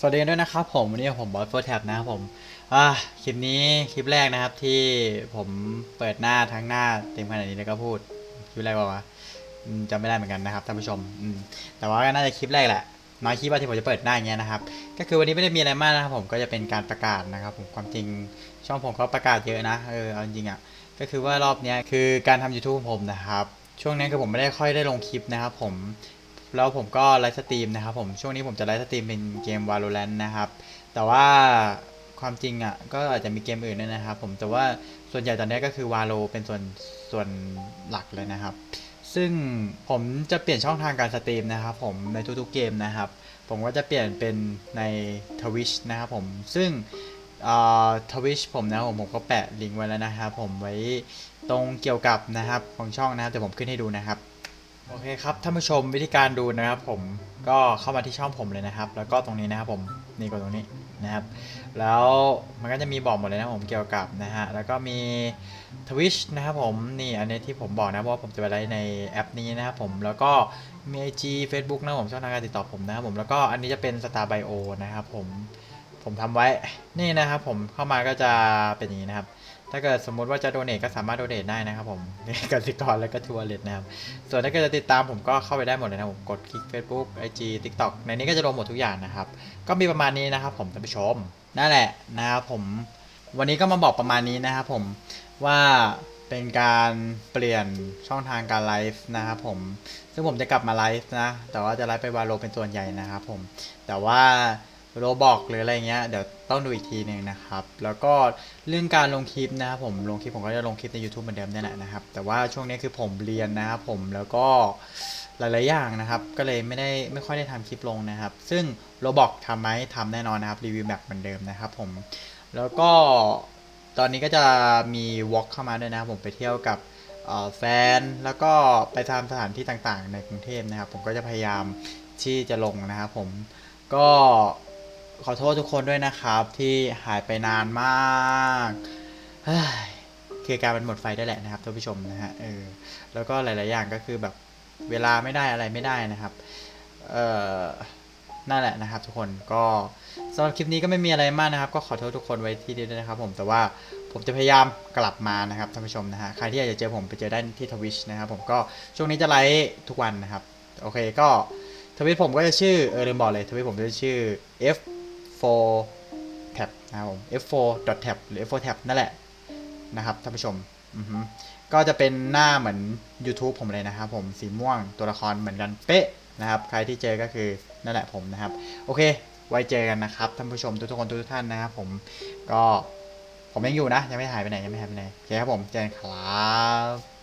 สวัสดีด้วยนะครับผมวันนี้ผมบอสโฟร์แท็บนะครับผมอ่าคลิปนี้คลิปแรกนะครับที่ผมเปิดหน้าทั้งหน้าเต็มขนาดนี้แล้วก็พูดคลิปแรกว่าว่าอืมจำไม่ได้เหมือนกันนะครับท่านผู้ชมอืมแต่ว่าก็น่าจะคลิปแรกแหละน้อยคลิปว่าที่ผมจะเปิดหน้าอย่างเงี้ยนะครับก็คือวันนี้ไม่ได้มีอะไรมากนะครับผมก็จะเป็นการประกาศนะครับ ผมความจริงช่องผมก็ประกาศเยอะนะเออเอาจริงอะก็คือว่ารอบนี้คือการทำ YouTube ผมนะครับช่วงนี้คือผมไม่ได้ค่อยได้ลงคลิปนะครับผม แล้วผมก็ไลฟ์สตรีมนะครับผมช่วงนี้ผมจะไลฟ์สตรีมเป็นเกม Valorant นะครับ แต่ว่าความจริงอะก็อาจจะมีเกมอื่นด้วยนะครับผมแต่ว่าส่วนใหญ่ตอนนี้ก็คือ Valo เป็นส่วนส่วนหลักเลยนะครับ ซึ่งผมจะเปลี่ยนช่องทางการสตรีมนะครับผมในทุกๆเกมนะครับ ผมก็จะเปลี่ยนเป็นใน Twitch นะครับผมซึ่งทวิชผมนะผมผมก็แปะลิงก์ไว้แล้วนะครับผมไว้ตรงเกี่ยวกับนะครับของช่องนะครับเดี๋ยวผมขึ้นให้ดูนะครับ โอเคครับท่านผู้ชมวิธีการดูนะครับผมก็เข้ามาที่ช่องผมเลยนะครับ แล้วก็ตรงนี้นะครับผมนี่กดตรงนี้นะครับ แล้วมันก็จะมีบอกหมดเลยนะผมเกี่ยวกับนะฮะแล้วก็มี Twitch นะครับผมนี่อันนี้ที่ผมบอกนะว่าผมจะไปไลฟ์ในแอปนี้นะครับผมแล้วก็มี IG Facebook นะครับผมช่องทางการติดต่อผมนะครับผมแล้วก็อันนี้จะเป็น Star Bio นะครับผมผมทำไว้นี่นะครับผมเข้ามาก็จะเป็นอย่างนี้นะครับ ถ้าเกิดสมมุติว่าจะโดเน a ก็สามารถโดเน a ได้นะครับผมในกสิกรแล้วก็ทัวร์เลตนะครับ ส่วนถ้าเกิดจะติดตามผมก็เข้าไปได้หมดเลยนะผมกดคลิก Facebook IG TikTok ในนี้ก็จะลงหมดทุกอย่างนะครับ ก็มีประมาณนี้นะครับผมท่านผู้ชมนั่นแหละนะครับผมวันนี้ก็มาบอกประมาณนี้นะครับผมว่าเป็นการเปลี่ยนช่องทางการไลฟ์นะครับผม ซึ่งผมจะกลับมาไลฟ์นะ แต่ว่าจะไลฟ์ไปวาโลเป็นส่วนใหญ่นะครับผม แต่ว่า โรบอกหรืออะไรเงี้ยเดี๋ยวต้องดูอีกทีหนึ่งนะครับ แล้วก็เรื่องการลงคลิปนะครับผมลงคลิปผมก็จะลงคลิปใน YouTube เหมือนเดิมนี่แหละนะครับ แต่ว่าช่วงนี้คือผมเรียนนะครับผมแล้วก็หลายๆอย่างนะครับ ก็เลยไม่ได้ไม่ค่อยได้ทำคลิปลงนะครับ ซึ่งโรบอกทำไหมทำแน่นอนนะครับรีวิวแบบเหมือนเดิมนะครับผมแล้วก็ตอนนี้ก็จะมีวอล์กเข้ามาด้วยนะผมไปเที่ยวกับแฟนแล้วก็ไปตามสถานที่ต่างๆ ในกรุงเทพนะครับ ผมก็จะพยายามที่จะลงนะครับผมก็ ขอโทษทุกคนด้วยนะครับ ที่หายไปนานมากเฮ้ยคือการมันหมดไฟได้แหละนะครับท่านผู้ชมนะฮะเออแล้วก็หลาย ๆ อย่างก็คือแบบเวลาไม่ได้อะไรไม่ได้นะครับเอ่อนั่นแหละนะครับ ทุกคนก็สำหรับคลิปนี้ก็ไม่มีอะไรมากนะครับ ก็ขอโทษทุกคนไว้ที่นี้ด้วยนะครับ ผมแต่ว่าผมจะพยายามกลับมานะครับท่านผู้ชมนะฮะใครที่อยากจะเจอผมไปเจอได้ที่ทวิชนะครับผมก็ช่วงนี้จะไลฟ์ทุกวันนะครับ โอเคก็ทวิตผมก็จะชื่อเออลืมบอกเลยทวิตผมจะชื่อ f4 tab นะครับผม f4 tab หรือ f4 tab นั่นแหละนะครับท่านผู้ชมก็จะเป็นหน้าเหมือน YouTube ผมเลยนะครับผมสีม่วงตัวละครเหมือนกันเป๊ะนะครับ ใครที่เจอก็คือนั่นแหละผมนะครับ โอเค ไว้เจอกันนะครับท่านผู้ชมทุกๆคนทุกๆท่านนะครับผมก็ผมยังอยู่นะ ยังไม่หายไปไหนยังไม่หายไปไหนโอเคครับผมเจอกันครับ